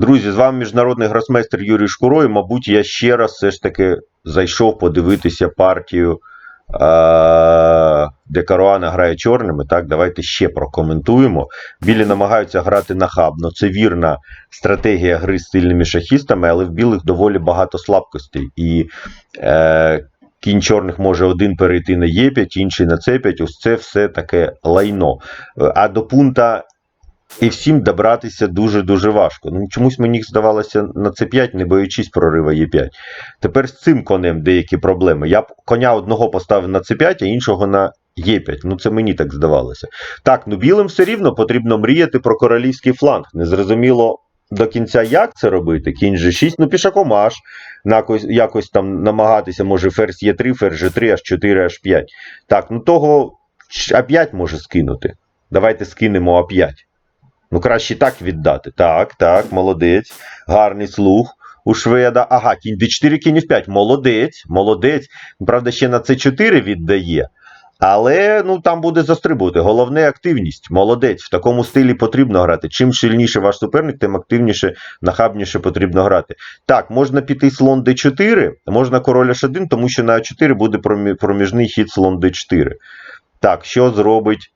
Друзі, з вами міжнародний гросмейстер Юрій Шкуро, і, мабуть, я ще раз все ж таки зайшов подивитися партію, е- де Каруана грає чорними. Так, давайте ще прокоментуємо. Білі намагаються грати нахабно. Це вірна стратегія гри з сильними шахістами, але в білих доволі багато слабкостей. І е- кінь чорних може один перейти на Е5, інший на С5. Ось це все таке лайно. Е, А до пункта і всім добратися дуже-дуже важко. Ну, чомусь мені здавалося на С5, не боючись прорива Е5. Тепер з цим конем деякі проблеми. Я б коня одного поставив на С5, а іншого на Е5. Ну, це мені так здавалося. Так, ну білим все рівно потрібно мріяти про королівський фланг. Незрозуміло до кінця, як це робити. Кінь G6, ну пішаком аж, якось, якось там намагатися, може, ферзь Е3, ферзь G3, H4, H5. Так, ну того А5 може скинути. Давайте скинемо А5. Ну, краще так віддати. Так, так, молодець. Гарний слух у шведа. Ага, кінь d4, кінь f5. Молодець, молодець. Правда, ще на c4 віддає. Але ну, там буде застрибувати. Головне активність. Молодець. В такому стилі потрібно грати. Чим сильніше ваш суперник, тим активніше, нахабніше потрібно грати. Так, можна піти слон d4, можна король h1, тому що на a4 буде проміжний хід слон d4. Так, що зробить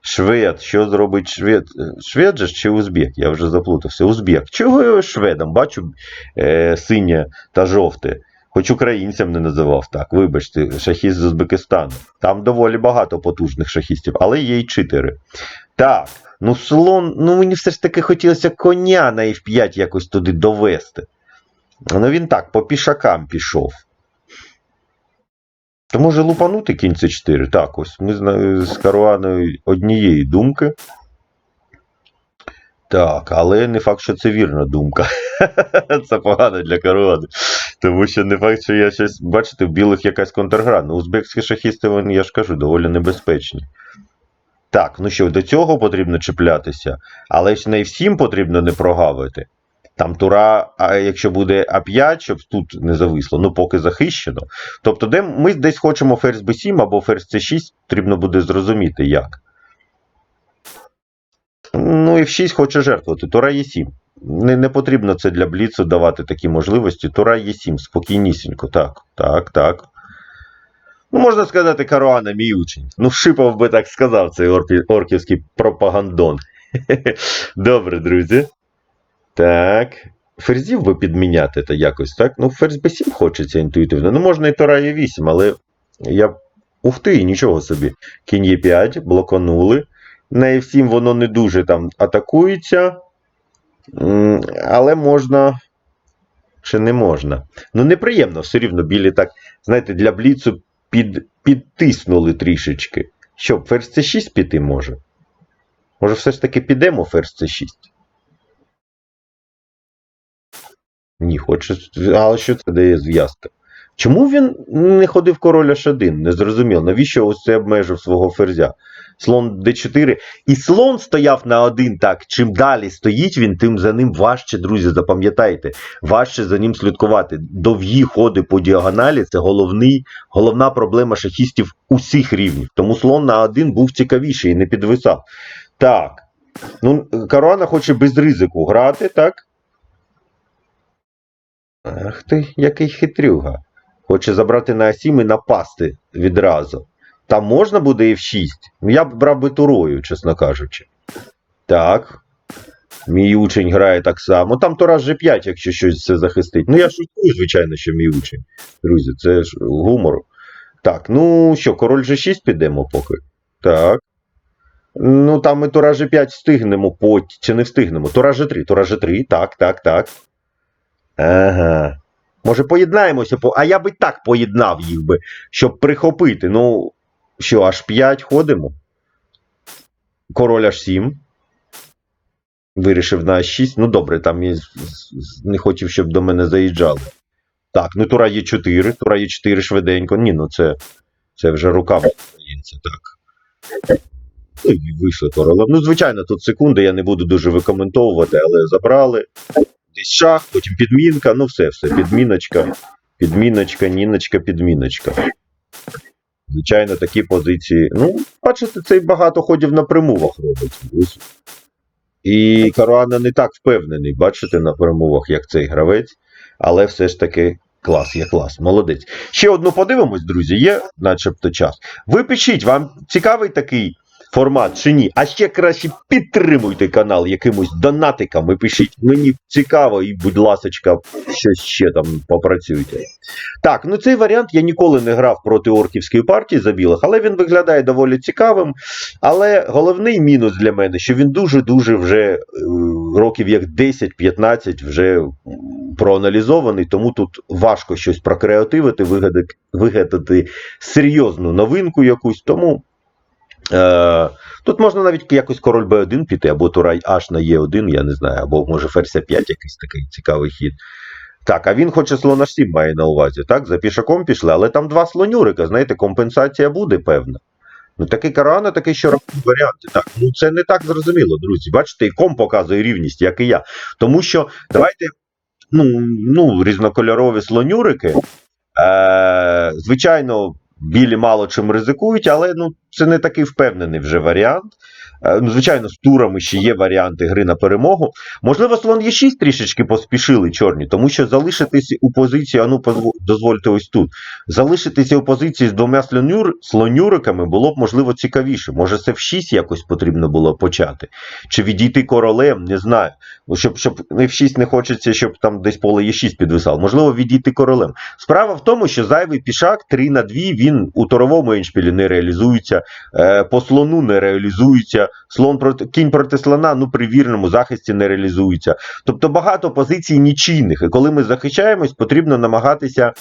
Швед, що зробить швед? Е, Швед же чи узбек? Я вже заплутався. Узбек. Чого його шведом? Бачу е, синє та жовте. Хоч українцям не називав так. Вибачте, шахіст з Узбекистану. Там доволі багато потужних шахістів, але є й читери. Так, ну слон, ну мені все ж таки хотілося коня на F5 якось туди довести. Ну він так, по пішакам пішов. То може лупанути кінь c 4 Так, ось ми з Каруаною однієї думки. Так, але не факт, що це вірна думка. Це погано для Каруани. Тому що не факт, що я щось, бачите, в білих якась контргра. Ну, узбекські шахісти, вони, я ж кажу, доволі небезпечні. Так, ну що, до цього потрібно чіплятися, але ж не всім потрібно не прогавити. Там тура, а якщо буде А5, щоб тут не зависло, ну поки захищено. Тобто, де ми десь хочемо ферзь b7 або ферзь c6, потрібно буде зрозуміти як. Ну і в6 хоче жертвувати. Тура Е7. Не, не потрібно це для Бліцу давати такі можливості. Тура Е7, спокійнісінько. Так, так, так. Ну, можна сказати, Каруана, мій учень. Ну, Шипов би так сказав, цей орківський пропагандон. Добре, друзі. Так. Ферзів би підміняти та якось, так? Ну, ферзь b7 хочеться інтуїтивно. Ну, можна і Тора Е8, але я. Ух ти, нічого собі. Кінь Е5, блоканули. На F7 воно не дуже там атакується. Але можна. Чи не можна? Ну, неприємно, все рівно білі так, знаєте, для бліцу під, підтиснули трішечки. Що, ферзь c6 піти може? Може, все ж таки підемо ферзь c6? Ні, хоче. Але що це дає зв'язка? Чому він не ходив король H1? Не зрозуміло. Навіщо ось це обмежив свого ферзя? Слон d4. І слон стояв на один так. Чим далі стоїть він, тим за ним важче, друзі, запам'ятайте, важче за ним слідкувати. Довгі ходи по діагоналі це головний, головна проблема шахістів усіх рівнів. Тому слон на один був цікавіший і не підвисав. Так. Ну, Каруана хоче без ризику грати, так? Ах ти, який хитрюга. Хоче забрати на А7 і напасти відразу. Там можна буде F6. Ну, я б брав би турою, чесно кажучи. Так. Мій учень грає так само. Там Тура G5, якщо щось це захистить. Ну, я шуткую, звичайно, що мій учень. Друзі, це ж гумор. Так, ну що, король G6 підемо поки. Так. Ну, там ми Тура G5 встигнемо, пот... чи не встигнемо. Тура G3, Тура G3, так, так, так. Ага. Може, поєднаємося, а я би так поєднав їх би, щоб прихопити. Ну, що, аж 5 ходимо. Король аж 7. Вирішив на H6. Ну, добре, там я не хотів, щоб до мене заїжджали. Так, ну Тура є 4, Тура є 4 швиденько. Ні, ну це, це вже руками здається, так. Ну, і вийшло королем. Ну, звичайно, тут секунди, я не буду дуже викоментовувати, але забрали. Десь шах, потім підмінка, ну все, все, підміночка, підміночка, ніночка, підміночка. Звичайно, такі позиції. Ну, бачите, цей багато ходів на примувах робить. І Каруана не так впевнений, бачите, на перемовах, як цей гравець, але все ж таки клас, є клас, молодець. Ще одну подивимось, друзі, є начебто час. Ви пишіть, вам цікавий такий формат чи ні? А ще краще підтримуйте канал якимось донатиками. Пишіть, мені цікаво, і, будь ласочка, щось ще там попрацюйте. Так, ну цей варіант я ніколи не грав проти орківської партії за білих, але він виглядає доволі цікавим. Але головний мінус для мене, що він дуже-дуже вже е, років як 10-15 вже проаналізований, тому тут важко щось прокреативити, вигадати, вигадати серйозну новинку якусь. Тому тут можна навіть якось король Б1 піти, або Турай H на Е1, я не знаю, або може ферзь 5 якийсь такий цікавий хід. Так, а він хоче слон H7 має на увазі, так? За пішаком пішли, але там два слонюрика, знаєте, компенсація буде певна. Ну, такий Карана, такий що варіанти. Так, ну це не так зрозуміло, друзі. Бачите, і ком показує рівність, як і я. Тому що давайте, ну, ну різнокольорові слонюрики. Е, звичайно, білі мало чим ризикують, але ну, це не такий впевнений вже варіант. Е, ну, звичайно, з турами ще є варіанти гри на перемогу. Можливо, слон Е6 трішечки поспішили чорні, тому що залишитися у позиції, а ну дозвольте ось тут. Залишитися у позиції з двома слонюр, слонюриками було б можливо цікавіше. Може, це в 6 якось потрібно було почати. Чи відійти королем, не знаю. Ну, щоб, щоб не в 6 не хочеться, щоб там десь поле Е6 підвисало. Можливо, відійти королем. Справа в тому, що зайвий пішак 3 на 2, він у торовому еншпілі не реалізується, е, по слону не реалізується, слон проти кінь проти слона, ну при вірному захисті не реалізується. Тобто багато позицій нічийних. І коли ми захищаємось, потрібно намагатися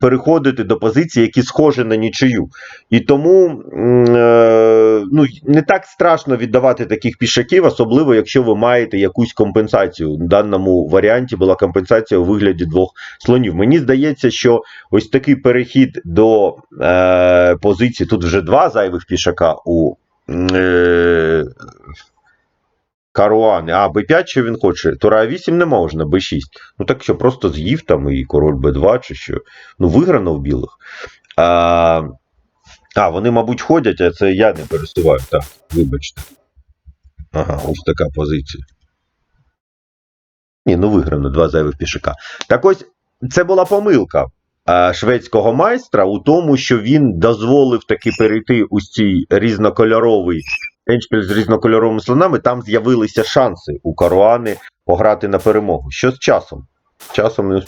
переходити до позицій, які схожі на нічию. І тому е, ну, не так страшно віддавати таких пішаків, особливо якщо ви маєте якусь компенсацію. В даному варіанті була компенсація у вигляді двох слонів. Мені здається, що ось такий перехід до е, позиції, тут вже два зайвих пішака у Каруани. А, Б5 що він хоче? Тура 8 не можна, Б6. Ну так що просто з'їв там і король Б2 чи що. Ну, виграно в білих. А, а, вони, мабуть, ходять, а це я не пересуваю. Так, вибачте. Ага, ось така позиція. Ні, ну виграно два зайвих пішака. Так ось, це була помилка шведського майстра у тому, що він дозволив таки перейти у цей різнокольоровий еншпіль з різнокольоровими слонами. Там з'явилися шанси у Каруани пограти на перемогу. Що з часом? Часом ну,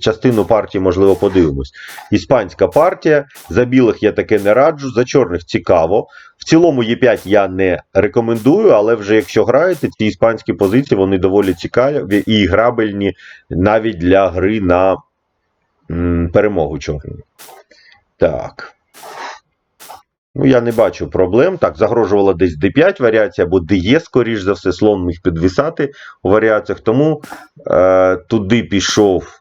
частину партії, можливо, подивимось. Іспанська партія. За білих я таке не раджу, за чорних цікаво. В цілому Е5 я не рекомендую, але вже якщо граєте, ці іспанські позиції вони доволі цікаві і грабельні навіть для гри на м, перемогу чорної. Так. Ну, я не бачу проблем. Так, загрожувала десь D5 варіація, або DE, скоріш за все, слон міг підвисати у варіаціях. Тому е, туди пішов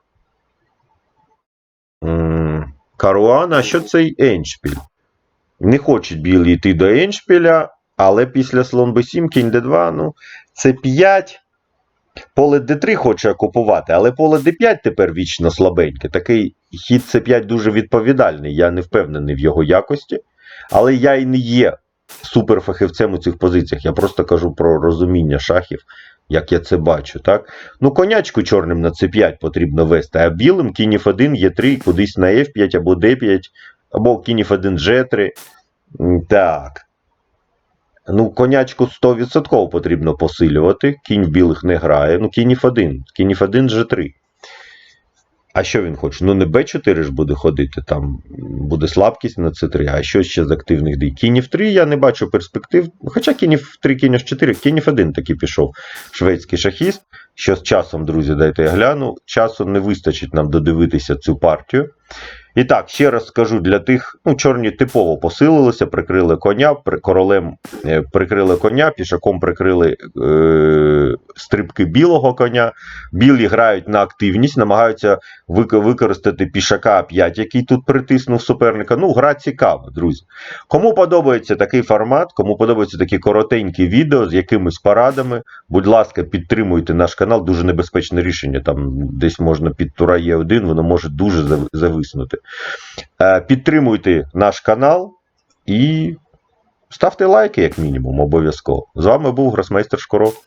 м, Каруана. А що цей еншпіль? Не хочуть білі йти до еншпіля, але після слон b7, кінь d2, ну, це 5. Поле d3 хоче окупувати, але поле d5 тепер вічно слабеньке. Такий хід c5 дуже відповідальний. Я не впевнений в його якості. Але я і не є суперфахівцем у цих позиціях. Я просто кажу про розуміння шахів, як я це бачу. Так? Ну, конячку чорним на c5 потрібно вести, а білим кінь f1, e3, кудись на f5 або d5, або кінь f1, g3. Так. Ну, конячку 100% потрібно посилювати. Кінь в білих не грає. Ну, кінь f1, кінь f1, g3. А що він хоче? Ну, не Б4 ж буде ходити, там буде слабкість на С3, а що ще з активних дій? Кінь F3 я не бачу перспектив. Хоча кінь F3, кінь H4, кінь F1 таки пішов шведський шахіст. Що з часом, друзі, дайте я гляну. Часу не вистачить нам додивитися цю партію. І так, ще раз скажу для тих, ну, чорні типово посилилися, прикрили коня, королем е, прикрили коня, пішаком прикрили е, стрибки білого коня. Білі грають на активність, намагаються використати пішака 5, який тут притиснув суперника. Ну, гра цікава, друзі. Кому подобається такий формат, кому подобаються такі коротенькі відео з якимись порадами, будь ласка, підтримуйте наш канал. Дуже небезпечне рішення. Там десь можна під Тура Є1, воно може дуже зав- зависнути. Е, Підтримуйте наш канал і ставте лайки, як мінімум, обов'язково. З вами був Гросмейстер Шкуров.